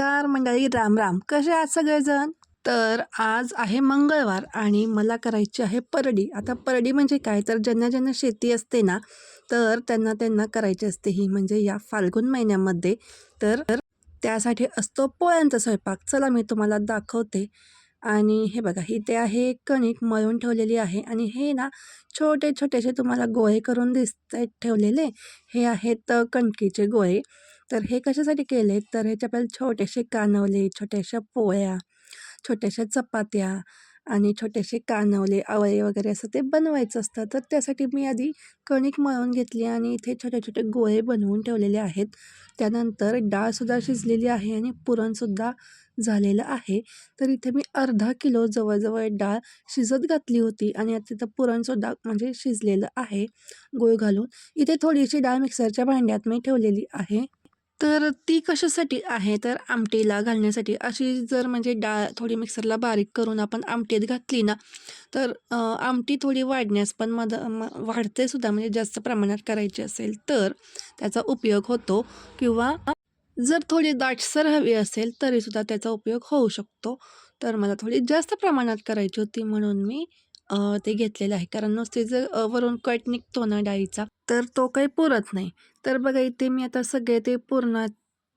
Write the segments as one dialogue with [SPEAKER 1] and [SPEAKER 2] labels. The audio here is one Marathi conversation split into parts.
[SPEAKER 1] नमस्कार मंडळी राम राम कसे आहात सगळेजण? तर आज आहे मंगळवार आणि मला करायची आहे परडी. आता परडी म्हणजे काय? तर ज्यांना ज्यांना शेती असते ना तर त्यांना त्यांना करायची असते ही म्हणजे या फाल्गुन महिन्यामध्ये. तर त्यासाठी असतो पोळ्यांचा स्वयंपाक. चला मी तुम्हाला दाखवते. आणि हे बघा इथे आहे कणिक मळून ठेवलेली आहे. आणि हे ना छोटे छोटेसे तुम्हाला गोळे करून दिसत आहेत ठेवलेले. हे आहेत कणकीचे गोळे. तर हे कशासाठी केले? तर ह्याचे आपल्याला छोटेसे कानवले छोट्याशा पोळ्या छोट्याशा चपात्या आणि छोटेसे कानवले आवळे वगैरे असं ते बनवायचं असतं. तर त्यासाठी मी आधी कणिक मळून घेतली आणि इथे छोटे छोटे गोळे बनवून ठेवलेले आहेत. त्यानंतर डाळसुद्धा शिजलेली आहे आणि पुरणसुद्धा झालेलं आहे. तर इथे मी अर्धा किलो जवळजवळ डाळ शिजत घातली होती आणि आता तिथं पुरणसुद्धा म्हणजे शिजलेलं आहे गूळ घालून. इथे थोडीशी डाळ मिक्सरच्या भांड्यात मी ठेवलेली आहे. तर ती कशासाठी आहे? तर आमटीला घालण्यासाठी. अशी जर म्हणजे डाळ थोडी मिक्सरला बारीक करून आपण आमटीत घातली ना तर आमटी थोडी वाढण्यास पण मद म वाढते सुद्धा म्हणजे जास्त प्रमाणात करायची असेल तर त्याचा उपयोग होतो. किंवा जर थोडी दाटसर हवी असेल तरीसुद्धा त्याचा उपयोग होऊ शकतो. तर मला थोडी जास्त प्रमाणात करायची होती म्हणून मी ते घेतलेलं आहे. कारण नुसते जर वरून कट निघतो ना डाळीचा तर तो काही पुरत नाही. तर बघा इथे मी आता सगळे ते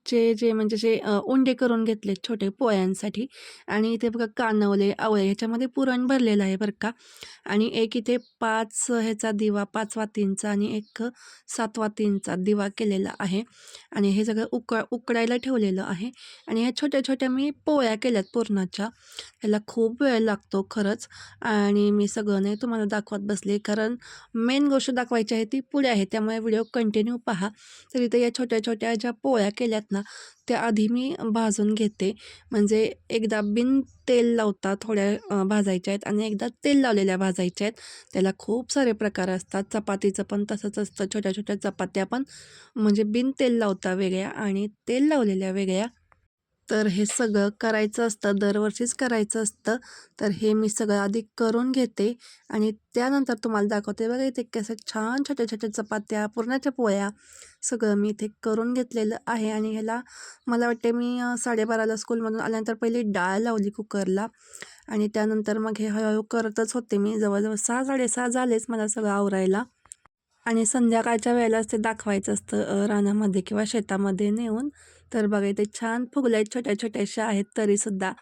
[SPEAKER 1] जे जे म्हणजे जे उंडे करून घेतले छोटे पोळ्यांसाठी आणि इथे बघा कानवले आवळे ह्याच्यामध्ये पुरण भरलेलं आहे बरं का. आणि एक इथे पाच ह्याचा दिवा पाच वातींचा आणि एक सात वातींचा दिवा केलेला आहे. आणि हे सगळं उक उकडायला ठेवलेलं आहे. आणि ह्या छोट्या छोट्या मी पोळ्या केल्यात पुरणाच्या. ह्याला खूप वेळ लागतो खरंच. आणि मी सगळं नाही तुम्हाला दाखवत बसले कारण मेन गोष्ट दाखवायची आहे ती पुढे आहे. त्यामुळे व्हिडिओ कंटिन्यू पहा. तर इथे या छोट्या छोट्या ज्या पोळ्या केल्यात ना त्या आधी मी भाजून घेते. म्हणजे एकदा बिन तेल लावता थोड्या भाजायच्या आहेत आणि एकदा तेल लावलेल्या भाजायच्या आहेत. त्याला खूप सारे प्रकार असतात. चपातीचं पण तसंच असतं. छोट्या छोट्या चपात्या पण म्हणजे बिन तेल लावता वेगळ्या आणि तेल लावलेल्या वेगळ्या. तर हे सगळं करायचं असतं दरवर्षीच करायचं असतं तर हे मी सगळं आधी करून घेते आणि त्यानंतर तुम्हाला दाखवते बघा इथे कसं छान छोट्या छोट्या चपात्या पुरणाच्या पोळ्या सगळं मी इथे करून घेतलेलं आहे आणि ह्याला मला वाटते मी साडेबाराला स्कूलमधून आल्यानंतर पहिली डाळ लावली कुकरला आणि त्यानंतर मग हे हळूहळू करतच होते मी. जवळजवळ सहा साडेसहा झालेच मला सगळं आवरायला आणि संध्याकाळच्या वेळेलाच ते दाखवायचं असतं रानामध्ये किंवा शेतामध्ये नेऊन. तर बघा इथे छान फुगल्या छोट्या छोट्याशा आहेत तरीसुद्धा.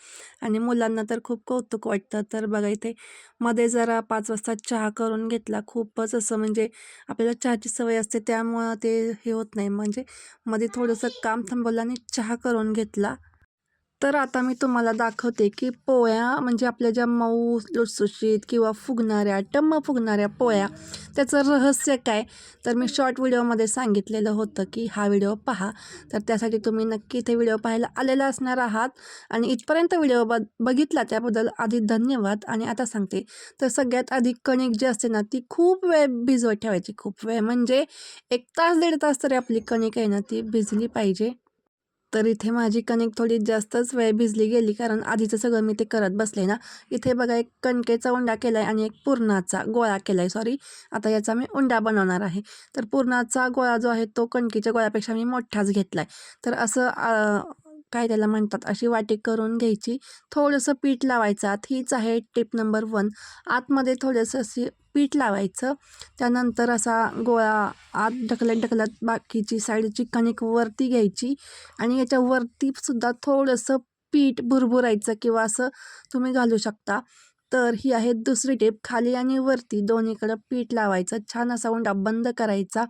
[SPEAKER 1] आणि मुलांना तर खूप कौतुक वाटतं. तर बघा इथे मध्ये जरा पाच वाजता चहा करून घेतला. खूपच असं म्हणजे आपल्याला चहाची सवय असते. त्यामुळं ते हे होत नाही. म्हणजे मध्ये थोडंसं काम थांबवलं आणि चहा करून घेतला. तर आता मी तुम्हाला दाखवते की पोळ्या म्हणजे आपल्या ज्या मऊ लुसुशीत किंवा फुगणाऱ्या टम्म फुगणाऱ्या पोळ्या त्याचं रहस्य काय? तर मी शॉर्ट व्हिडिओमध्ये सांगितलेलं होतं की हा व्हिडिओ पहा. तर त्यासाठी तुम्ही नक्की इथे व्हिडिओ पाहायला आलेला असणार आहात. आणि इथपर्यंत व्हिडिओ ब बघितला त्याबद्दल आधी धन्यवाद. आणि आता सांगते. तर सगळ्यात आधी कणिक जी असते ना ती खूप वेळ भिजवत ठेवायची. खूप वेळ. म्हणजे एक तास दीड तास तरी आपली कणिक आहे ना ती भिजली पाहिजे. तर इथे माझी कणिक थोडी जास्तच वेळ भिजली गेली कारण आधीचं सगळं मी ते करत बसले ना. इथे बघा एक कणकेचा उंडा केला आहे आणि एक पुरणाचा गोळा केला आहे सॉरी आता याचा मी उंडा बनवणार आहे. तर पुरणाचा गोळा जो आहे तो कणकेच्या गोळ्यापेक्षा मी मोठाच घेतला आहे तर असं काय त्याला म्हणतात अशी वाटी करून घ्यायची. थोडंसं पीठ लावायचं हीच आहे टिप नंबर वन आतमध्ये थोडंसं अशी पीठ लावायचं. त्यानंतर असा गोळा आत ढकलत ढकलत बाकीची साईडची कणिक वरती घ्यायची. आणि याच्यावरती सुद्धा थोडंसं पीठ भुरभुरायचं किंवा असं तुम्ही घालू शकता. तर ही आहे दुसरी टेप. खाली आणि वरती दोन्हीकडं पीठ लावायचं. छान असा उंडा बंद करायचा.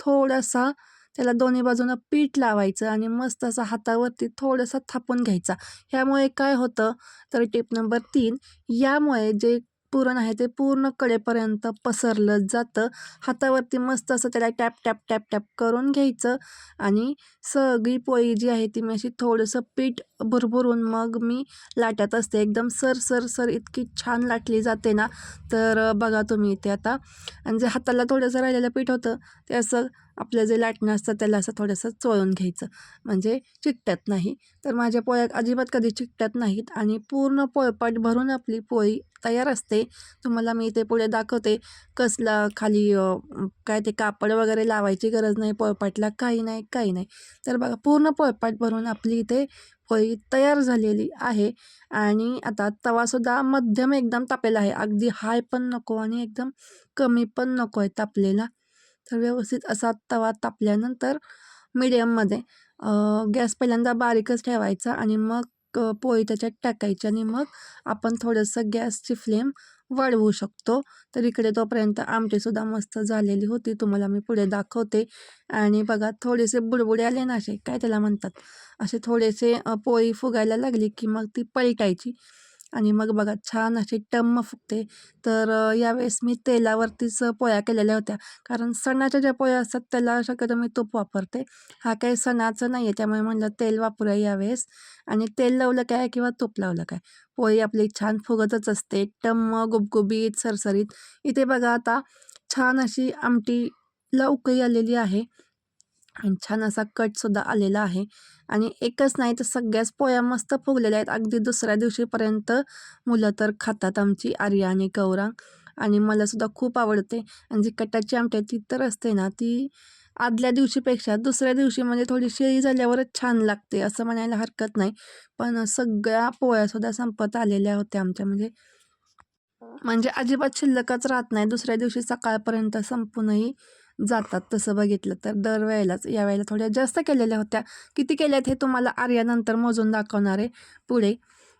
[SPEAKER 1] थोडासा त्याला दोन्ही बाजूनं पीठ लावायचं आणि मस्त असा हातावरती थोडंसं थापून घ्यायचा. ह्यामुळे काय होतं? तर टिप नंबर तीन. यामुळे जे पुरण आहे ते पूर्ण कडेपर्यंत पसरलं जातं. हातावरती मस्त असं त्याला टॅप टॅप टॅप टॅप करून घ्यायचं. आणि सगळी पोळी जी आहे ती मी अशी थोडंसं पीठ भरभरून मग मी लाटत असते. एकदम सर सर सर इतकी छान लाटली जाते ना. तर बघा तुम्ही इथे आता. आणि जे हाताला थोडंसं राहिलेलं पीठ होतं ते असं आपलं जे लाटणं असतं त्याला असं थोडंसं चोळून घ्यायचं. म्हणजे चिकटत नाही. तर माझ्या पोळ्या अजिबात कधी चिकटत नाहीत आणि पूर्ण पोळपाट भरून आपली पोळी तयार असते. तुम्हाला मी ते पुढे दाखवते कसला खाली काय ते कापड वगैरे लावायची गरज नाही पोळपाटला काही नाही काही नाही. तर बघा पूर्ण पोळपाट भरून आपली इथे पोळी तयार झालेली आहे. आणि आता तवासुद्धा मध्यम एकदम तापलेला आहे. अगदी हाय पण नको आणि एकदम कमी पण नको आहे तापलेला. तर व्यवस्थित असा तवा तापल्यानंतर मिडियममध्ये गॅस पहिल्यांदा बारीकच ठेवायचा आणि मग पोळी त्याच्यात टाकायची आणि मग आपण थोडंसं गॅसची फ्लेम वाढवू शकतो. तर इकडे तोपर्यंत आमटीसुद्धा मस्त झालेली होती तुम्हाला मी पुढे दाखवते. आणि बघा थोडेसे बुडबुडे आले ना असे काय त्याला म्हणतात? असे थोडेसे पोळी फुगायला लागली की मग ती पलटायची. आणि मग बघा छान अशी टम्म फुगते. तर यावेळेस मी तेलावरतीच पोळ्या केलेल्या होत्या. कारण सणाच्या ज्या पोळ्या असतात त्याला शक्यतो मी तूप वापरते. हा काही सणाचं नाही आहे त्यामुळे म्हणलं तेल वापरूया यावेळेस. आणि तेल लावलं काय किंवा तूप लावलं काय? पोळी आपली छान फुगतच असते. टम्म गुबगुबीत सरसरीत. इथे बघा आता छान अशी आमटी उकळी आलेली आहे. छान असा कटसुद्धा आलेला आहे. आणि एकच नाही तर सगळ्याच पोया मस्त फुगलेल्या आहेत. अगदी दुसऱ्या दिवशीपर्यंत मुलं तर खातात आमची आर्या आणि गौरांग आणि मलासुद्धा खूप आवडते. आणि जी कटाची आमटी ती तर असते ना ती आदल्या दिवशीपेक्षा दुसऱ्या दिवशी म्हणजे थोडी शेळी झाल्यावरच छान लागते असं म्हणायला हरकत नाही. पण सगळ्या पोळ्यासुद्धा संपत आलेल्या होत्या आमच्या. म्हणजे म्हणजे अजिबात शिल्लकच राहत नाही. दुसऱ्या दिवशी सकाळपर्यंत संपूनही जातात तसं बघितलं तर दरवेळेलाच यावेळेला थोड्या जास्त केलेल्या होत्या. किती केल्यात हे तुम्हाला आर्यानंतर मोजून दाखवणार आहे पुढे.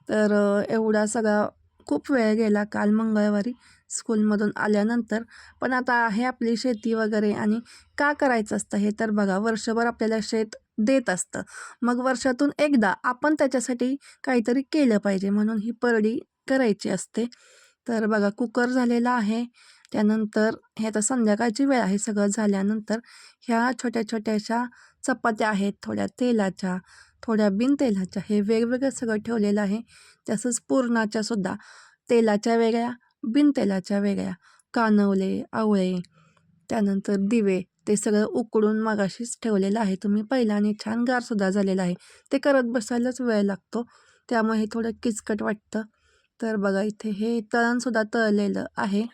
[SPEAKER 1] तर एवढा सगळा खूप वेळ गेला काल मंगळवारी स्कूलमधून आल्यानंतर. पण आता आहे आपली शेती वगैरे आणि का करायचं असतं हे तर बघा वर्षभर आपल्याला शेत देत असतं. मग वर्षातून एकदा आपण त्याच्यासाठी काहीतरी केलं पाहिजे म्हणून ही परडी करायची असते. तर बघा कुकर झालेला आहे. त्यानंतर हे आता संध्याकाळची वेळ आहे सगळं झाल्यानंतर ह्या छोट्या छोट्याशा चपात्या आहेत थोड्या तेलाच्या थोड्या बिन तेलाच्या हे वेगवेगळं सगळं ठेवलेलं आहे. तसंच पुरणाच्या सुद्धा तेलाच्या वेगळ्या बिन तेलाच्या वेगळ्या कानवले आवळे त्यानंतर दिवे ते सगळं उकडून मगाशीच ठेवलेलं आहे. तुम्ही पहिल्याने छान गारसुद्धा झालेला आहे. ते करत बसायलाच वेळ लागतो. त्यामुळे हे थोडं किचकट वाटतं. तर बघा इथे हे तळणसुद्धा तळलेलं आहे.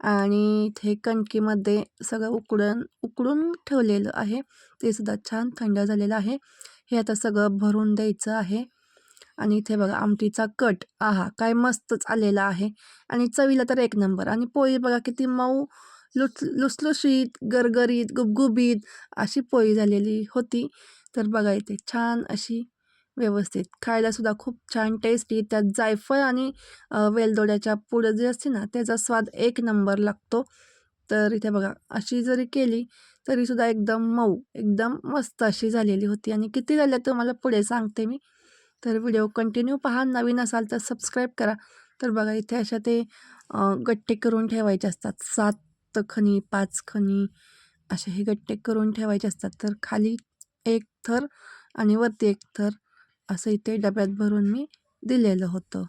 [SPEAKER 1] आणि इथे कणकीमध्ये सगळं उकडून उकडून ठेवलेलं आहे. ते सुद्धा छान थंड झालेलं आहे. हे आता सगळं भरून द्यायचं आहे. आणि इथे बघा आमटीचा कट. आहा काय मस्तच आलेला आहे. आणि चवीला तर एक नंबर. आणि पोळी बघा किती मऊ लुस लुसलुशीत गरगरीत गुबगुबीत अशी पोळी झालेली होती. तर बघा इथे छान अशी व्यवस्थित. खायलासुद्धा खूप छान टेस्टी त्यात जायफळ आणि वेलदोड्याच्या पुढं जे असते ना त्याचा स्वाद एक नंबर लागतो. तर इथे बघा अशी जरी केली तरीसुद्धा एकदम मऊ एकदम मस्त अशी झालेली होती. आणि किती झाल्या तुम्हाला पुढे सांगते मी. तर व्हिडिओ कंटिन्यू पहा नवीन असाल तर सबस्क्राईब करा. तर बघा इथे अशा ते गट्टे करून ठेवायचे असतात. सात खणी पाच खणी असे हे गट्टे करून ठेवायचे असतात. तर खाली एक थर आणि वरती एक थर. असं इथे डब्यात भरून मी दिलेलं होतं.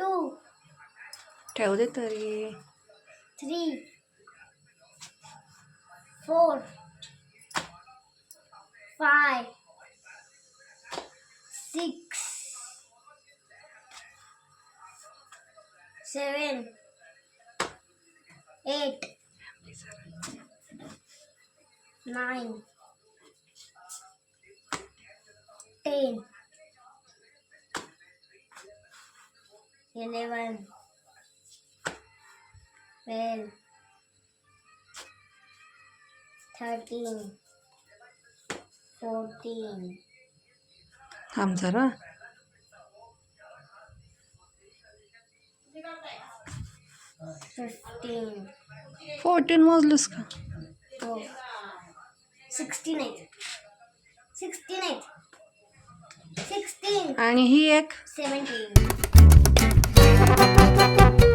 [SPEAKER 2] two,
[SPEAKER 1] ठेव दे तरी
[SPEAKER 2] three, four, five, six, seven, eight, nine, ten, Eleven, twelve, thirteen, fourteen,
[SPEAKER 1] थांब जरा.
[SPEAKER 2] फिफ्टीन
[SPEAKER 1] फोर्टीन मोजलीस का?
[SPEAKER 2] सिक्स्टीन आहेत सिक्स्टीन आहेत सिक्स्टीन
[SPEAKER 1] आणि ही एक?
[SPEAKER 2] Seventeen thank you.